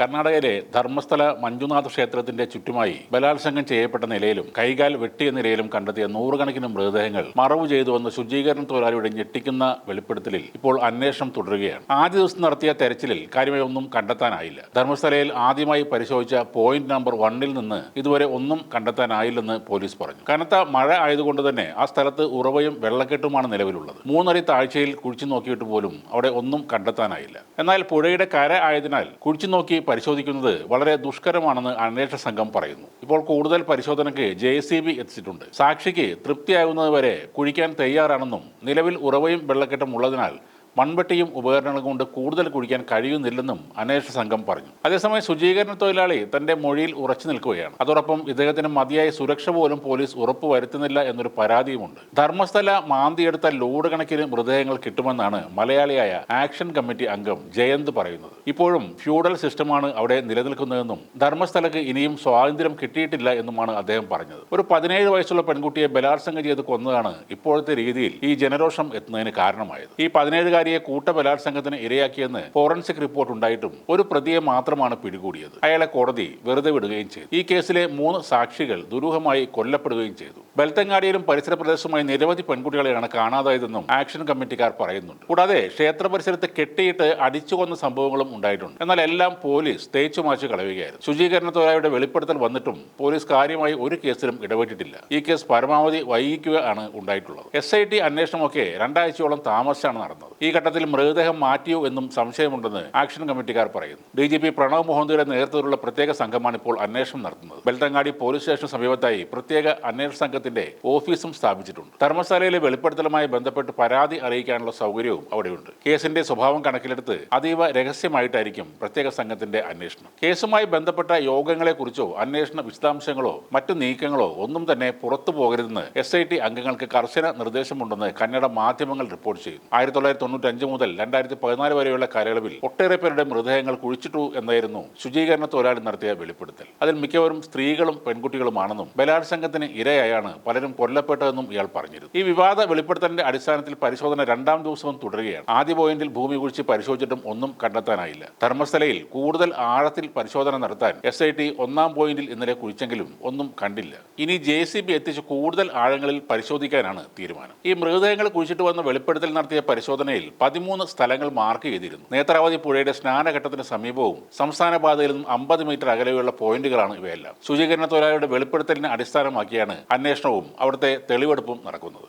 കർണാടകയിലെ ധർമ്മസ്ഥല മഞ്ജുനാഥ് ക്ഷേത്രത്തിന്റെ ചുറ്റുമായി ബലാത്സംഗം ചെയ്യപ്പെട്ട നിലയിലും കൈകാൽ വെട്ടിയ നിലയിലും കണ്ടെത്തിയ നൂറുകണക്കിന് മൃതദേഹങ്ങൾ മറവ് ചെയ്തുവെന്ന ശുചീകരണ തൊഴിലാളിയുടെ ഞെട്ടിക്കുന്ന വെളിപ്പെടുത്തലിൽ ഇപ്പോൾ അന്വേഷണം തുടരുകയാണ്. ആദ്യ ദിവസം നടത്തിയ തെരച്ചിലിൽ കാര്യമായി ഒന്നും കണ്ടെത്താനായില്ല. ധർമ്മസ്ഥലയിൽ ആദ്യമായി പരിശോധിച്ച പോയിന്റ് നമ്പർ വണ്ണിൽ നിന്ന് ഇതുവരെ ഒന്നും കണ്ടെത്താനായില്ലെന്ന് പോലീസ് പറഞ്ഞു. കനത്ത മഴ ആയതുകൊണ്ട് തന്നെ ആ സ്ഥലത്ത് ഉറവയും വെള്ളക്കെട്ടുമാണ് നിലവിലുള്ളത്. മൂന്നരി താഴ്ചയിൽ കുഴിച്ചു നോക്കിയിട്ട് പോലും അവിടെ ഒന്നും കണ്ടെത്താനായില്ല. എന്നാൽ പുഴയുടെ കര ആയതിനാൽ കുഴിച്ചു നോക്കി പരിശോധിക്കുന്നത് വളരെ ദുഷ്കരമാണെന്ന് അന്വേഷണ സംഘം പറയുന്നു. ഇപ്പോൾ കൂടുതൽ പരിശോധനയ്ക്ക് ജെ സി ബി എത്തിച്ചിട്ടുണ്ട്. സാക്ഷിക്ക് തൃപ്തിയാകുന്നതുവരെ കുഴിക്കാൻ തയ്യാറാണെന്നും നിലവിൽ ഉറവയും വെള്ളക്കെട്ടും ഉള്ളതിനാൽ മൺവെട്ടിയും ഉപകരണങ്ങൾ കൊണ്ട് കൂടുതൽ കുഴിക്കാൻ കഴിയുന്നില്ലെന്നും അന്വേഷണ സംഘം പറഞ്ഞു. അതേസമയം ശുചീകരണ തൊഴിലാളി തന്റെ മൊഴിയിൽ ഉറച്ചു നിൽക്കുകയാണ്. അതോടൊപ്പം ഇദ്ദേഹത്തിന് മതിയായ സുരക്ഷ പോലും പോലീസ് ഉറപ്പുവരുത്തുന്നില്ല എന്നൊരു പരാതിയുമുണ്ട്. ധർമ്മസ്ഥല മാന്തിയെടുത്ത ലോഡ് കണക്കിന് മൃതദേഹങ്ങൾ കിട്ടുമെന്നാണ് മലയാളിയായ ആക്ഷൻ കമ്മിറ്റി അംഗം ജയന്ത് പറയുന്നത്. ഇപ്പോഴും ഫ്യൂഡൽ സിസ്റ്റമാണ് അവിടെ നിലനിൽക്കുന്നതെന്നും ധർമ്മസ്ഥലക്ക് ഇനിയും സ്വാതന്ത്ര്യം കിട്ടിയിട്ടില്ല എന്നുമാണ് അദ്ദേഹം പറഞ്ഞത്. ഒരു പതിനേഴ് വയസ്സുള്ള പെൺകുട്ടിയെ ബലാത്സംഗം ചെയ്ത് കൊന്നതാണ് ഇപ്പോഴത്തെ രീതിയിൽ ഈ ജനരോഷം എത്തുന്നതിന് കാരണമായത്. ഈ പതിനേഴുകാരിയെ കൂട്ട ബലാത്സംഗത്തിന് ഇരയാക്കിയെന്ന് ഫോറൻസിക് റിപ്പോർട്ട് ഉണ്ടായിട്ടും ഒരു പ്രതിയെ മാത്രമാണ് പിടികൂടിയത്. അയാളെ കോടതി വെറുതെ വിടുകയും ചെയ്തു. ഈ കേസിലെ മൂന്ന് സാക്ഷികൾ ദുരൂഹമായി കൊല്ലപ്പെടുകയും ചെയ്തു. ബൽത്തങ്ങാടിയിലും പരിസര പ്രദേശവുമായി നിരവധി പെൺകുട്ടികളെയാണ് കാണാതായതെന്നും ആക്ഷൻ കമ്മിറ്റിക്കാർ പറയുന്നുണ്ട്. കൂടാതെ ക്ഷേത്ര പരിസരത്ത് കെട്ടിയിട്ട് അടിച്ചു കൊന്ന സംഭവങ്ങളും ഉണ്ടായിട്ടുണ്ട്. എന്നാൽ എല്ലാം പോലീസ് തേച്ചു മാച്ചു കളയുകയായിരുന്നു. ശുചീകരണ തൊഴിലാളിയുടെ വെളിപ്പെടുത്തൽ വന്നിട്ടും പോലീസ് കാര്യമായി ഒരു കേസിലും ഇടപെട്ടിട്ടില്ല. ഈ കേസ് പരമാവധി വൈകിക്കുക ആണ് ഉണ്ടായിട്ടുള്ളത്. എസ് ഐ ടി അന്വേഷണമൊക്കെ രണ്ടാഴ്ചയോളം താമസിച്ചാണ് നടന്നത്. ഈ ഘട്ടത്തിൽ മൃതദേഹം മാറ്റിയോ എന്നും സംശയമുണ്ടെന്ന് ആക്ഷൻ കമ്മിറ്റിക്കാർ പറയുന്നു. ഡി ജി പി പ്രണവ് മോഹന്തിയുടെ നേതൃത്വത്തിലുള്ള പ്രത്യേക സംഘമാണ് ഇപ്പോൾ അന്വേഷണം നടത്തുന്നത്. ബെൽത്തങ്ങാടി പോലീസ് സ്റ്റേഷൻ സമീപത്തായി പ്രത്യേക അന്വേഷണ സംഘത്തിന്റെ ഓഫീസും സ്ഥാപിച്ചിട്ടുണ്ട്. ധർമ്മശാലയിലെ വെളിപ്പെടുത്തലുമായി ബന്ധപ്പെട്ട് പരാതി അറിയിക്കാനുള്ള സൗകര്യവും അവിടെയുണ്ട്. കേസിന്റെ സ്വഭാവം കണക്കിലെടുത്ത് അതീവ രഹസ്യമായിട്ടായിരിക്കും പ്രത്യേക സംഘത്തിന്റെ അന്വേഷണം. കേസുമായി ബന്ധപ്പെട്ട യോഗങ്ങളെക്കുറിച്ചോ അന്വേഷണ വിശദാംശങ്ങളോ മറ്റു നീക്കങ്ങളോ ഒന്നും തന്നെ പുറത്തു പോകരുതെന്ന് എസ് ഐ ടി അംഗങ്ങൾക്ക് കർശന നിർദ്ദേശമുണ്ടെന്ന് കന്നഡ മാധ്യമങ്ങൾ റിപ്പോർട്ട് ചെയ്യുന്നു. ആയിരത്തി തൊണ്ണൂറ്റഞ്ച് മുതൽ രണ്ടായിരത്തി പതിനാല് വരെയുള്ള കാലയളവിൽ ഒട്ടേറെ പേരുടെ മൃതദേഹങ്ങൾ കുഴിച്ചിട്ടു എന്നായിരുന്നു ശുചീകരണ തൊഴിലാളി നടത്തിയ വെളിപ്പെടുത്തൽ. അതിൽ മിക്കവരും സ്ത്രീകളും പെൺകുട്ടികളുമാണെന്നും ബലാത്സംഗത്തിന് ഇരയായാണ് പലരും കൊല്ലപ്പെട്ടതെന്നും ഇയാൾ പറഞ്ഞിരുന്നു. ഈ വിവാദ വെളിപ്പെടുത്തലിന്റെ അടിസ്ഥാനത്തിൽ പരിശോധന രണ്ടാം ദിവസവും തുടരുകയാണ്. ആദ്യ പോയിന്റിൽ ഭൂമി കുഴിച്ച് പരിശോധിച്ചിട്ടും ഒന്നും കണ്ടെത്താനായില്ല. ധർമ്മസ്ഥലയിൽ കൂടുതൽ ആഴത്തിൽ പരിശോധന നടത്താൻ എസ് ഐ ടി ഒന്നാം പോയിന്റിൽ ഇന്നലെ കുഴിച്ചെങ്കിലും ഒന്നും കണ്ടില്ല. ഇനി ജെ സി ബി എത്തിച്ച് കൂടുതൽ ആഴങ്ങളിൽ പരിശോധിക്കാനാണ് തീരുമാനം. ഈ മൃതദേഹങ്ങൾ കുഴിച്ചിട്ട് വന്ന വെളിപ്പെടുത്തൽ നടത്തിയ പരിശോധനയിൽ പതിമൂന്ന് സ്ഥലങ്ങൾ മാർക്ക് ചെയ്തിരുന്നു. നേത്രാവതി പുഴയുടെ സ്നാനഘട്ടത്തിന് സമീപവും സംസ്ഥാന പാതയിൽ നിന്നും അമ്പത് മീറ്റർ അകലെയുള്ള പോയിന്റുകളാണ് ഇവയെല്ലാം. ശുചീകരണ തൊഴിലാളിയുടെ വെളിപ്പെടുത്തലിനെ അടിസ്ഥാനമാക്കിയാണ് അന്വേഷണവും അവിടുത്തെ തെളിവെടുപ്പും നടക്കുന്നത്.